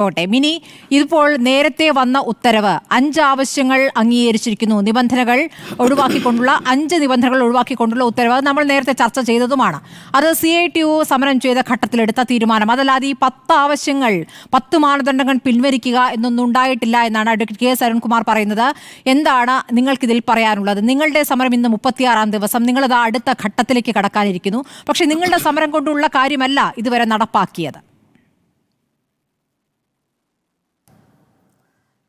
പോട്ടെ. മിനി ഇതിപ്പോൾ നേരത്തെ വന്ന ഉത്തരവ്. അഞ്ച് ആവശ്യങ്ങൾ അംഗീകരിച്ചിരിക്കുന്നു. നിബന്ധനകൾ ഒഴിവാക്കിക്കൊണ്ടുള്ള അഞ്ച് നിബന്ധനകൾ ഒഴിവാക്കിക്കൊണ്ടുള്ള ഉത്തരവ് നമ്മൾ നേരത്തെ ചർച്ച ചെയ്തതുമാണ്. അത് സി ഐ ടി യു സമരം ചെയ്ത ഘട്ടത്തിലെടുത്ത തീരുമാനം. അതല്ലാതെ ഈ പത്ത് ആവശ്യങ്ങൾ പത്ത് മാനദണ്ഡങ്ങൾ പിൻവലിക്കുക എന്നൊന്നും ഉണ്ടായിട്ടില്ല എന്നാണ് അഡ്വക്കേറ്റ് കെ എസ് അരുൺകുമാർ പറയുന്നത്. എന്താണ് നിങ്ങൾക്കിതിൽ പറയാനുള്ളത്? നിങ്ങളുടെ സമരം ഇന്ന് മുപ്പത്തിയാറാം ദിവസം. നിങ്ങളത് അടുത്ത ഘട്ടത്തിലേക്ക് കടക്കാനിരിക്കുന്നു. പക്ഷേ നിങ്ങളുടെ സമരം കൊണ്ടുള്ള കാര്യമല്ല ഇതുവരെ നടപ്പാക്കിയത്.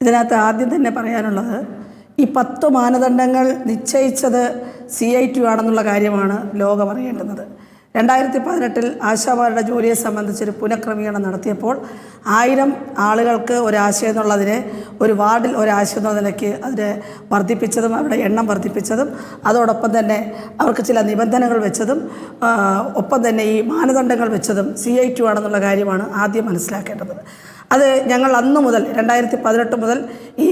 ഇതിനകത്ത് ആദ്യം തന്നെ പറയാനുള്ളത് ഈ പത്ത് മാനദണ്ഡങ്ങൾ നിശ്ചയിച്ചത് സി ഐ ടി ആണെന്നുള്ള കാര്യമാണ് ലോകം അറിയേണ്ടുന്നത് രണ്ടായിരത്തി പതിനെട്ടിൽ ആശാമാരുടെ ജോലിയെ സംബന്ധിച്ചൊരു പുനഃക്രമീകരണം നടത്തിയപ്പോൾ ആയിരം ആളുകൾക്ക് ഒരാശയം എന്നുള്ളതിനെ ഒരു വാർഡിൽ ഒരാശയം എന്ന നിലയ്ക്ക് അതിനെ വർദ്ധിപ്പിച്ചതും അവരുടെ എണ്ണം വർദ്ധിപ്പിച്ചതും അതോടൊപ്പം തന്നെ അവർക്ക് ചില നിബന്ധനകൾ വെച്ചതും ഒപ്പം തന്നെ ഈ മാനദണ്ഡങ്ങൾ വെച്ചതും സി ഐ ടു ആണെന്നുള്ള കാര്യമാണ് ആദ്യം മനസ്സിലാക്കേണ്ടത്. അത് ഞങ്ങൾ അന്ന് മുതൽ രണ്ടായിരത്തി പതിനെട്ട് മുതൽ ഈ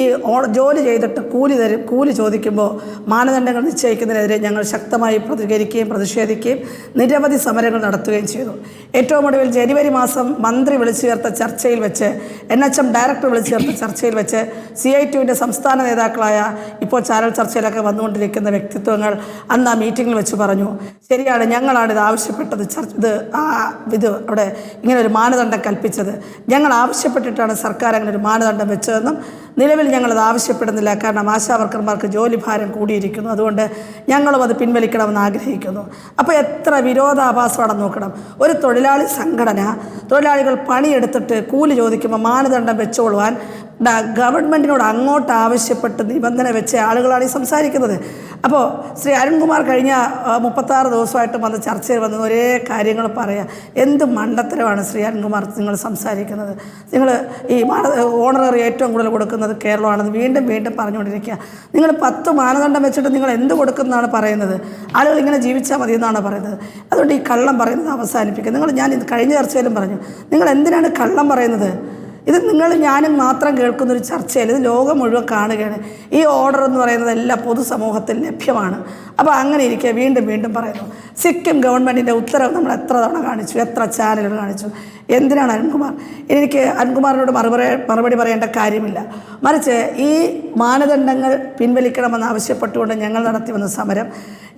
ജോലി ചെയ്തിട്ട് കൂലി തരും കൂലി ചോദിക്കുമ്പോൾ മാനദണ്ഡങ്ങൾ നിശ്ചയിക്കുന്നതിനെതിരെ ഞങ്ങൾ ശക്തമായി പ്രതികരിക്കുകയും പ്രതിഷേധിക്കുകയും നിരവധി സമരങ്ങൾ നടത്തുകയും ചെയ്തു. ഏറ്റവും ഒടുവിൽ ജനുവരി മാസം മന്ത്രി വിളിച്ചു ചേർത്ത ചർച്ചയിൽ വെച്ച് എൻ എച്ച് എം ഡയറക്ടർ വിളിച്ചു ചേർത്ത ചർച്ചയിൽ വെച്ച് സി ഐ ടിയുടെ സംസ്ഥാന നേതാക്കളായ ഇപ്പോൾ ചാനൽ ചർച്ചയിലൊക്കെ വന്നുകൊണ്ടിരിക്കുന്ന വ്യക്തിത്വങ്ങൾ അന്ന് ആ മീറ്റിങ്ങിൽ വെച്ച് പറഞ്ഞു. ശരിയാണ് ഞങ്ങളാണ് ഇത് ആവശ്യപ്പെട്ടത് ചർച്ച ഇത് ആ ഇത് അവിടെ ഇങ്ങനെ ഒരു മാനദണ്ഡം കൽപ്പിച്ചത്. ഞങ്ങൾ ആവശ്യപ്പെട്ടിട്ടാണ് സർക്കാർ അങ്ങനെ ഒരു മാനദണ്ഡം വെച്ചതെന്നും നിലവിൽ ഞങ്ങളത് ആവശ്യപ്പെടുന്നില്ല. കാരണം ആശാവർക്കർമാർക്ക് ജോലി ഭാരം കൂടിയിരിക്കുന്നു. അതുകൊണ്ട് ഞങ്ങളും അത് പിൻവലിക്കണമെന്ന് ആഗ്രഹിക്കുന്നു. അപ്പോൾ എത്ര വിരോധാഭാസമാണ് നോക്കണം. ഒരു തൊഴിലാളി സംഘടന തൊഴിലാളികൾ പണിയെടുത്തിട്ട് കൂലി ചോദിക്കുമ്പോൾ മാനദണ്ഡം വെച്ചോളുവാൻ ഡ- ഗവൺമെന്റിനോട് അങ്ങോട്ട് ആവശ്യപ്പെട്ട് നിബന്ധന വെച്ച ആളുകളാണ് ഈ സംസാരിക്കുന്നത്. അപ്പോൾ ശ്രീ അരുൺകുമാർ കഴിഞ്ഞ മുപ്പത്താറ് ദിവസമായിട്ട് വന്ന് ചർച്ചയിൽ വന്ന് ഒരേ കാര്യങ്ങൾ പറയുക എന്ത് മണ്ടത്തരമാണ് ശ്രീ അരുൺകുമാർ നിങ്ങൾ സംസാരിക്കുന്നത്? നിങ്ങൾ ഈ ഓണററി ഏറ്റവും കൂടുതൽ കൊടുക്കുന്നത് കേരളമാണെന്ന് വീണ്ടും വീണ്ടും പറഞ്ഞുകൊണ്ടിരിക്കുക. നിങ്ങൾ പത്ത് മാനദണ്ഡം വെച്ചിട്ട് നിങ്ങൾ എന്ത് കൊടുക്കുന്നതാണ് പറയുന്നത്? ആളുകൾ ഇങ്ങനെ ജീവിച്ചാൽ മതി എന്നാണ് പറയുന്നത്. അതുകൊണ്ട് ഈ കള്ളം പറയുന്നത് അവസാനിപ്പിക്കുക. നിങ്ങൾ ഞാൻ കഴിഞ്ഞ ചർച്ചയിലും പറഞ്ഞു. നിങ്ങൾ എന്തിനാണ് കള്ളം പറയുന്നത്? ഇത് നിങ്ങൾ ഞാനും മാത്രം കേൾക്കുന്നൊരു ചർച്ചയല്ല ഇത് ലോകം മുഴുവൻ കാണുകയാണ്. ഈ ഓർഡർ എന്ന് പറയുന്നത് എല്ലാ പൊതുസമൂഹത്തിൽ ലഭ്യമാണ്. അപ്പോൾ അങ്ങനെ ഇരിക്കുക വീണ്ടും വീണ്ടും പറയുന്നു. സിക്കിം ഗവൺമെന്റിന്റെ ഉത്തരവ് നമ്മൾ എത്ര തവണ കാണിച്ചു എത്ര ചാനലുകൾ കാണിച്ചു? എന്തിനാണ് അരുൺകുമാർ? എനിക്ക് അരുൺകുമാറിനോട് മറുപടി മറുപടി പറയേണ്ട കാര്യമില്ല. മറിച്ച് ഈ മാനദണ്ഡങ്ങൾ പിൻവലിക്കണമെന്ന് ആവശ്യപ്പെട്ടുകൊണ്ട് ഞങ്ങൾ നടത്തി വന്ന സമരം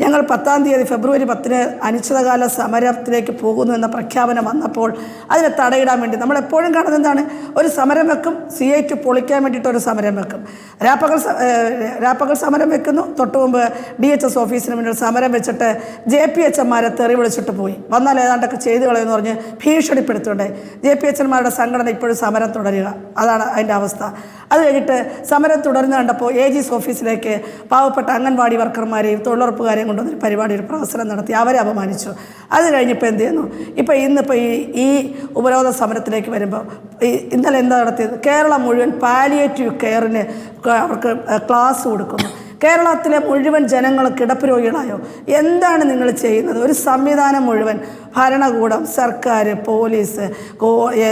ഞങ്ങൾ പത്താം തീയതി ഫെബ്രുവരി പത്തിന് അനിശ്ചിതകാല സമരത്തിലേക്ക് പോകുന്നു എന്ന പ്രഖ്യാപനം വന്നപ്പോൾ അതിനെ തടയിടാൻ വേണ്ടി നമ്മൾ എപ്പോഴും കാണുന്നത് എന്താണ്? ഒരു സമരം വെക്കും സി ഐക്ക് പൊളിക്കാൻ വേണ്ടിയിട്ട് ഒരു സമരം വെക്കും. രാപ്പകൽ രാപ്പകൽ സമരം വെക്കുന്നു. തൊട്ട് മുമ്പ് ഡി എച്ച് എസ് ഓഫീസിന് മുന്നിൽ സമരം വെച്ചിട്ട് ജെ പി എച്ച് എമ്മാരെ തെറി വിളിച്ചിട്ട് പോയി. വന്നാൽ ഏതാണ്ടൊക്കെ ചെയ്തു കളയെന്ന് പറഞ്ഞ് ഭീഷണിപ്പെടുത്തുണ്ടായി ജെ പി എച്ചന്മാരുടെ സംഘടന ഇപ്പോഴും സമരം തുടരുക. അതാണ് അതിന്റെ അവസ്ഥ. അത് കഴിഞ്ഞിട്ട് സമരം തുടർന്ന് കണ്ടപ്പോൾ എ ജിസ് ഓഫീസിലേക്ക് പാവപ്പെട്ട അംഗൻവാടി വർക്കർമാരെയും തൊഴിലുറപ്പുകാരെയും കൊണ്ടുവന്നൊരു പരിപാടി ഒരു പ്രവർത്തനം നടത്തി. അവരെ അപമാനിച്ചു. അത് കഴിഞ്ഞപ്പോൾ എന്ത് ചെയ്യുന്നു? ഇപ്പോൾ ഇന്നിപ്പോൾ ഈ ഈ ഉപരോധ സമരത്തിലേക്ക് വരുമ്പോൾ ഇന്നലെ എന്താ നടത്തിയത്? കേരളം മുഴുവൻ പാലിയേറ്റീവ് കെയറിന് അവർക്ക് ക്ലാസ് കൊടുക്കുന്നു. കേരളത്തിലെ മുഴുവൻ ജനങ്ങൾ കിടപ്പ് രോഗികളായോ? എന്താണ് നിങ്ങൾ ചെയ്യുന്നത്? ഒരു സംവിധാനം മുഴുവൻ ഭരണകൂടം സർക്കാർ പോലീസ്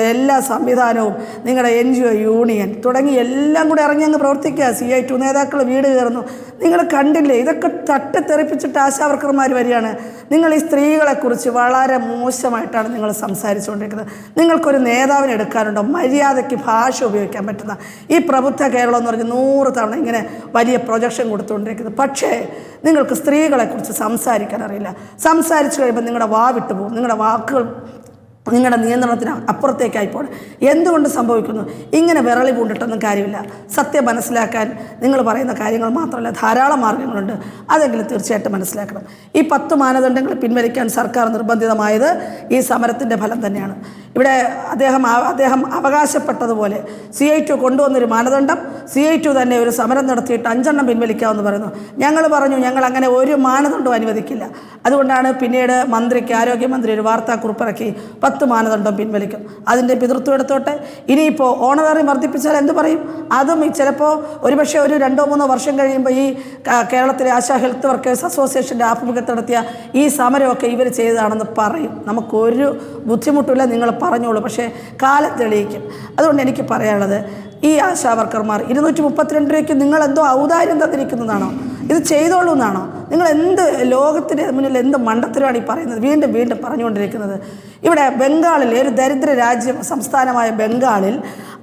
എല്ലാ സംവിധാനവും നിങ്ങളുടെ എൻ ജി ഒ യൂണിയൻ തുടങ്ങി എല്ലാം കൂടെ ഇറങ്ങി അങ്ങ് പ്രവർത്തിക്കുക. സി ഐ ടു നേതാക്കൾ വീട് കയറുന്നു. നിങ്ങൾ കണ്ടില്ലേ? ഇതൊക്കെ തട്ടിത്തെറിപ്പിച്ചിട്ട് ആശാവർക്കർമാർ വരികയാണ്. നിങ്ങൾ ഈ സ്ത്രീകളെക്കുറിച്ച് വളരെ മോശമായിട്ടാണ് നിങ്ങൾ സംസാരിച്ചുകൊണ്ടിരിക്കുന്നത്. നിങ്ങൾക്കൊരു നേതാവിനെ എടുക്കാനുണ്ടോ? മര്യാദയ്ക്ക് ഭാഷ ഉപയോഗിക്കാൻ പറ്റുന്ന. ഈ പ്രബുദ്ധ കേരളം എന്ന് പറഞ്ഞ് നൂറ് തവണ ഇങ്ങനെ വലിയ പ്രൊജക്ഷൻ കൊടുത്തുകൊണ്ടിരിക്കുന്നത് പക്ഷേ നിങ്ങൾക്ക് സ്ത്രീകളെക്കുറിച്ച് സംസാരിക്കാൻ അറിയില്ല. സംസാരിച്ചു കഴിയുമ്പോൾ നിങ്ങളുടെ വാ വിട്ടുപോകും നിങ്ങളുടെ വാക്കുകൾ നിങ്ങളുടെ നിയന്ത്രണത്തിന് അപ്പുറത്തേക്കായി പോകണം എന്തുകൊണ്ട് സംഭവിക്കുന്നു? ഇങ്ങനെ വിരളി പൂണ്ടിട്ടൊന്നും കാര്യമില്ല. സത്യം മനസ്സിലാക്കാൻ നിങ്ങൾ പറയുന്ന കാര്യങ്ങൾ മാത്രമല്ല ധാരാളം മാർഗങ്ങളുണ്ട്. അതെങ്കിലും തീർച്ചയായിട്ടും മനസ്സിലാക്കണം. ഈ പത്ത് മാനദണ്ഡങ്ങൾ പിൻവലിക്കാൻ സർക്കാർ നിർബന്ധിതമായത് ഈ സമരത്തിന്റെ ഫലം തന്നെയാണ്. ഇവിടെ അദ്ദേഹം അദ്ദേഹം അവകാശപ്പെട്ടതുപോലെ സി ഐ ടു കൊണ്ടുവന്നൊരു മാനദണ്ഡം സി ഐ ടു തന്നെ ഒരു സമരം നടത്തിയിട്ട് അഞ്ചെണ്ണം പിൻവലിക്കാമെന്ന് പറയുന്നു. ഞങ്ങൾ പറഞ്ഞു ഞങ്ങൾ അങ്ങനെ ഒരു മാനദണ്ഡവും അനുവദിക്കില്ല. അതുകൊണ്ടാണ് പിന്നീട് മന്ത്രിക്ക് ആരോഗ്യമന്ത്രി ഒരു വാർത്താക്കുറിപ്പിറക്കി പത്ത് മാനദണ്ഡം പിൻവലിക്കും. അതിന്റെ പിതൃത്വം എടുത്തോട്ടെ. ഇനിയിപ്പോൾ ഓണററി വർദ്ധിപ്പിച്ചാൽ എന്ത് പറയും? അതും ചിലപ്പോൾ ഒരുപക്ഷെ ഒരു രണ്ടോ മൂന്നോ വർഷം കഴിയുമ്പോൾ ഈ കേരളത്തിലെ ആശാ ഹെൽത്ത് വർക്കേഴ്സ് അസോസിയേഷന്റെ ആഭിമുഖ്യത്തിൽ നടത്തിയ ഈ സമരമൊക്കെ ഇവർ ചെയ്തതാണെന്ന് പറയും. നമുക്കൊരു ബുദ്ധിമുട്ടില്ല നിങ്ങൾ പറഞ്ഞോളൂ പക്ഷേ കാലം തെളിയിക്കും. അതുകൊണ്ട് എനിക്ക് പറയാനുള്ളത് ഈ ആശാവർക്കർമാർ ഇരുന്നൂറ്റി മുപ്പത്തിരണ്ട് രൂപയ്ക്ക് നിങ്ങൾ എന്തോ ഔദാര്യം തന്നിരിക്കുന്നതാണോ? ഇത് ചെയ്തോളൂ എന്നാണോ? നിങ്ങൾ എന്ത് ലോകത്തിന് മുന്നിൽ എന്ത് മണ്ടത്തരമാണ് ഈ പറയുന്നത്? വീണ്ടും വീണ്ടും പറഞ്ഞുകൊണ്ടിരിക്കുന്നത് ഇവിടെ ബംഗാളിൽ ഒരു ദരിദ്ര രാജ്യം സംസ്ഥാനമായ ബംഗാളിൽ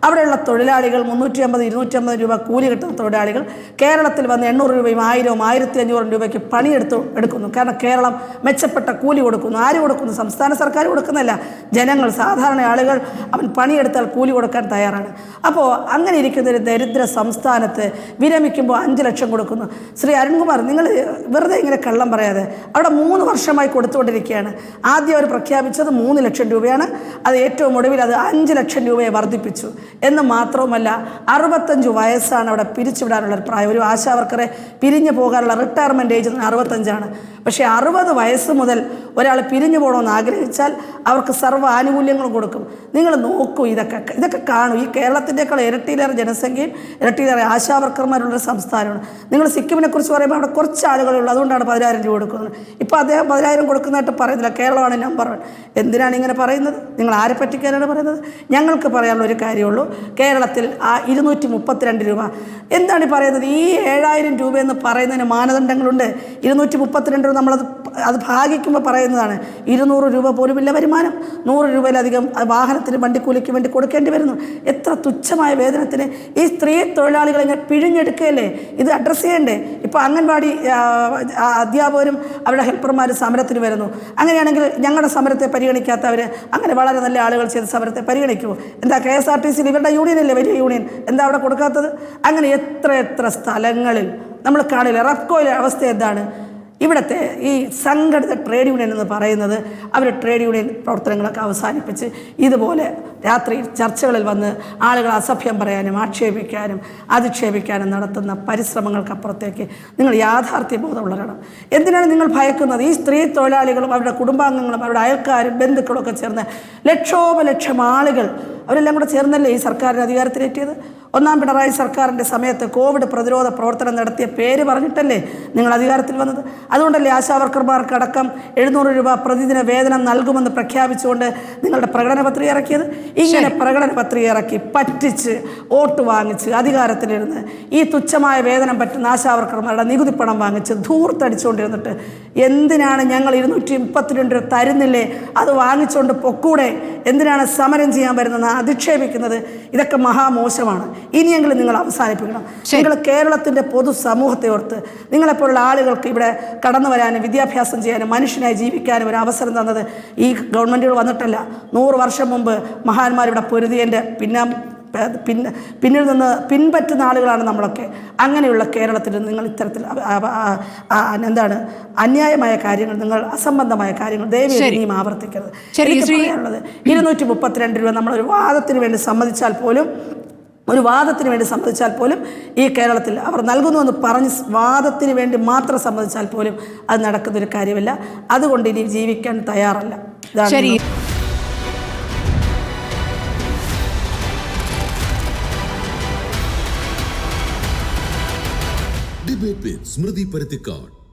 അവിടെയുള്ള തൊഴിലാളികൾ മുന്നൂറ്റി അമ്പത് ഇരുന്നൂറ്റി അമ്പത് രൂപ കൂലി കിട്ടുന്ന തൊഴിലാളികൾ കേരളത്തിൽ വന്ന് എണ്ണൂറ് രൂപയും ആയിരവും ആയിരത്തി അഞ്ഞൂറും രൂപയ്ക്ക് പണിയെടുത്ത് എടുക്കുന്നു. കാരണം കേരളം മെച്ചപ്പെട്ട കൂലി കൊടുക്കുന്നു. ആര് കൊടുക്കുന്നു? സംസ്ഥാന സർക്കാർ കൊടുക്കുന്നില്ല. ജനങ്ങൾ സാധാരണ ആളുകൾ അവൻ പണിയെടുത്താൽ കൂലി കൊടുക്കാൻ തയ്യാറാണ്. അപ്പോൾ അങ്ങനെ ഇരിക്കുന്ന ഒരു ദരിദ്ര സംസ്ഥാനത്ത് വിരമിക്കുമ്പോൾ അഞ്ച് ലക്ഷം കൊടുക്കുന്നു. ശ്രീ അരുൺകുമാർ നിങ്ങൾ വെറുതെ ഇങ്ങനെ കള്ളം പറയാതെ അവിടെ മൂന്ന് വർഷമായി കൊടുത്തുകൊണ്ടിരിക്കുകയാണ്. ആദ്യം അവർ പ്രഖ്യാപിച്ചത് മൂന്ന് ലക്ഷം രൂപയാണ്. അത് ഏറ്റവും ഒടുവിൽ അത് അഞ്ച് ലക്ഷം രൂപയെ വർദ്ധിപ്പിച്ചു. എന്ന് മാത്രവുമല്ല അറുപത്തഞ്ച് വയസ്സാണ് അവിടെ പിരിച്ചുവിടാനുള്ള ഒരു പ്രായം. ഒരു ആശാവർക്കറെ പിരിഞ്ഞു പോകാനുള്ള റിട്ടയർമെന്റ് ഏജ് അറുപത്തഞ്ചാണ്. പക്ഷേ അറുപത് വയസ്സ് മുതൽ ഒരാൾ പിരിഞ്ഞു പോകണമെന്ന് ആഗ്രഹിച്ചാൽ അവർക്ക് സർവ ആനുകൂല്യങ്ങളും കൊടുക്കും. നിങ്ങൾ നോക്കൂ ഇതൊക്കെ ഇതൊക്കെ കാണൂ. ഈ കേരളത്തിന്റെക്കാൾ ഇരട്ടിയിലേറെ ജനസംഖ്യയും ഇരട്ടിയിലേറെ ആശാവർക്കർമാരുള്ള സംസ്ഥാനമാണ്. നിങ്ങൾ സിക്കിമിനെ കുറിച്ച് പറയുമ്പോൾ അവിടെ കുറച്ച് ആളുകളേ ഉള്ളൂ അതുകൊണ്ടാണ് പതിനായിരം രൂപ കൊടുക്കുന്നത്. ഇപ്പോൾ അദ്ദേഹം പതിനായിരം കൊടുക്കുന്നതായിട്ട് പറയുന്നില്ല. കേരളമാണ് നമ്പർ വൺ എന്തിനാണ് ഇങ്ങനെ പറയുന്നത്? നിങ്ങൾ ആരെ പറ്റിക്കാനാണ് പറയുന്നത്? ഞങ്ങൾക്ക് പറയാനുള്ള ഒരു കാര്യമുള്ളൂ. കേരളത്തിൽ ആ ഇരുന്നൂറ്റി മുപ്പത്തിരണ്ട് രൂപ. എന്താണ് പറയുന്നത്? ഈ ഏഴായിരം രൂപയെന്ന് പറയുന്നതിന് മാനദണ്ഡങ്ങളുണ്ട്. ഇരുന്നൂറ്റി മുപ്പത്തിരണ്ട് രൂപ നമ്മളത് അത് ഭാഗിക്കുമ്പോൾ പറയുന്നതാണ് ഇരുന്നൂറ് രൂപ പോലുമില്ല വരുമാനം. നൂറ് രൂപയിലധികം വാഹനത്തിന് വണ്ടിക്കൂലിക്ക് വേണ്ടി കൊടുക്കേണ്ടി വരുന്നു. എത്ര തുച്ഛമായ വേതനത്തിന് ഈ സ്ത്രീ തൊഴിലാളികളെ ഇങ്ങനെ പിഴിഞ്ഞെടുക്കുകയല്ലേ? ഇത് അഡ്രസ്സ് ചെയ്യണ്ടേ? ഇപ്പോൾ അംഗൻവാടി അധ്യാപകരും അവരുടെ ഹെൽപ്പർമാരും സമരത്തിന് വരുന്നു. അങ്ങനെയാണെങ്കിൽ ഞങ്ങളുടെ സമരത്തെ പരിഗണിക്കാത്തവർ അങ്ങനെ വളരെ നല്ല ആളുകൾ ചെയ്ത സമരത്തെ പരിഗണിക്കുമോ എന്താ കെ എസ് ആർ ടി സിയിൽ ഇവരുടെ യൂണിയനല്ലേ വലിയ യൂണിയൻ എന്താ അവിടെ കൊടുക്കാത്തത്? അങ്ങനെ എത്ര എത്ര സ്ഥലങ്ങളിൽ നമ്മൾ കാണില്ല റഫ്കോയിലെ അവസ്ഥ എന്താണ്? ഇവിടുത്തെ ഈ സംഘടിത ട്രേഡ് യൂണിയൻ എന്ന് പറയുന്നത് അവർ ട്രേഡ് യൂണിയൻ പ്രവർത്തനങ്ങളൊക്കെ അവസാനിപ്പിച്ച് ഇതുപോലെ രാത്രി ചർച്ചകളിൽ വന്ന് ആളുകൾ അസഭ്യം പറയാനും ആക്ഷേപിക്കാനും അധിക്ഷേപിക്കാനും നടത്തുന്ന പരിശ്രമങ്ങൾക്കപ്പുറത്തേക്ക് നിങ്ങൾ യാഥാർത്ഥ്യ ബോധമുള്ളവരാണ് എന്തിനാണ് നിങ്ങൾ ഭയക്കുന്നത്? ഈ സ്ത്രീ തൊഴിലാളികളും അവരുടെ കുടുംബാംഗങ്ങളും അവരുടെ അയൽക്കാരും ബന്ധുക്കളൊക്കെ ചേർന്ന് ലക്ഷോപലക്ഷം ആളുകൾ അവരെല്ലാം കൂടെ ചേർന്നല്ലേ ഈ സർക്കാരിന് അധികാരത്തിലേറ്റിയത്? ഒന്നാം പിണറായി സർക്കാരിന്റെ സമയത്ത് കോവിഡ് പ്രതിരോധ പ്രവർത്തനം നടത്തിയ പേര് പറഞ്ഞിട്ടല്ലേ നിങ്ങൾ അധികാരത്തിൽ വന്നത്? അതുകൊണ്ടല്ലേ ആശാവർക്കർമാർക്കടക്കം എഴുന്നൂറ് രൂപ പ്രതിദിന വേതനം നൽകുമെന്ന് പ്രഖ്യാപിച്ചുകൊണ്ട് നിങ്ങളുടെ പ്രകടന പത്രിക ഇറക്കിയത്? ഇങ്ങനെ പ്രകടന പത്രിക ഇറക്കി പറ്റിച്ച് വോട്ട് വാങ്ങിച്ച് അധികാരത്തിലിരുന്ന് ഈ തുച്ഛമായ വേതനം പറ്റുന്ന ആശാവർക്കർമാരുടെ നികുതി പണം വാങ്ങിച്ച് ധൂർത്തടിച്ചുകൊണ്ടിരുന്നിട്ട് എന്തിനാണ് ഞങ്ങൾ ഇരുന്നൂറ്റി മുപ്പത്തിരണ്ട് രൂപ തരുന്നില്ലേ? അത് വാങ്ങിച്ചുകൊണ്ട് പൊക്കൂടെ? എന്തിനാണ് സമരം ചെയ്യാൻ വരുന്നത് അധിക്ഷേപിക്കുന്നത്? ഇതൊക്കെ മഹാമോശമാണ്. ഇനിയെങ്കിലും നിങ്ങൾ അവസാനിപ്പിക്കണം. നിങ്ങൾ കേരളത്തിന്റെ പൊതുസമൂഹത്തെ ഓർത്ത് നിങ്ങളെപ്പോലുള്ള ആളുകൾക്ക് ഇവിടെ കടന്നു വരാനും വിദ്യാഭ്യാസം ചെയ്യാനും മനുഷ്യനായി ജീവിക്കാനും ഒരു അവസരം തന്നത് ഈ ഗവൺമെന്റുകൾ വന്നിട്ടല്ല. നൂറ് വർഷം മുമ്പ് മഹാന്മാരിവിടെ പൊരുതിയന്റെ പിന്നെ പിന്നെ പിന്നിൽ നിന്ന് പിൻപറ്റുന്ന ആളുകളാണ് നമ്മളൊക്കെ. അങ്ങനെയുള്ള കേരളത്തിൽ നിങ്ങൾ ഇത്തരത്തിൽ എന്താണ് അന്യായമായ കാര്യങ്ങൾ നിങ്ങൾ അസംബന്ധമായ കാര്യങ്ങൾ ദയവ് ശരി. ഇനിയും ആവർത്തിക്കരുത്. എനിക്ക് പറയാനുള്ളത് ഇരുന്നൂറ്റി മുപ്പത്തിരണ്ട് രൂപ നമ്മളൊരു വാദത്തിന് വേണ്ടി സമ്മതിച്ചാൽ പോലും ഒരു വാദത്തിന് വേണ്ടി സമ്മതിച്ചാൽ പോലും ഈ കേരളത്തിൽ അവർ നൽകുന്നുവെന്ന് പറഞ്ഞ് വാദത്തിന് വേണ്ടി മാത്രം സമ്മതിച്ചാൽ പോലും അത് നടക്കുന്നൊരു കാര്യമല്ല. അതുകൊണ്ട് ഇനി ജീവിക്കാൻ തയ്യാറല്ല. ശരി. സ്മൃതി പരുത്തിക്കാട്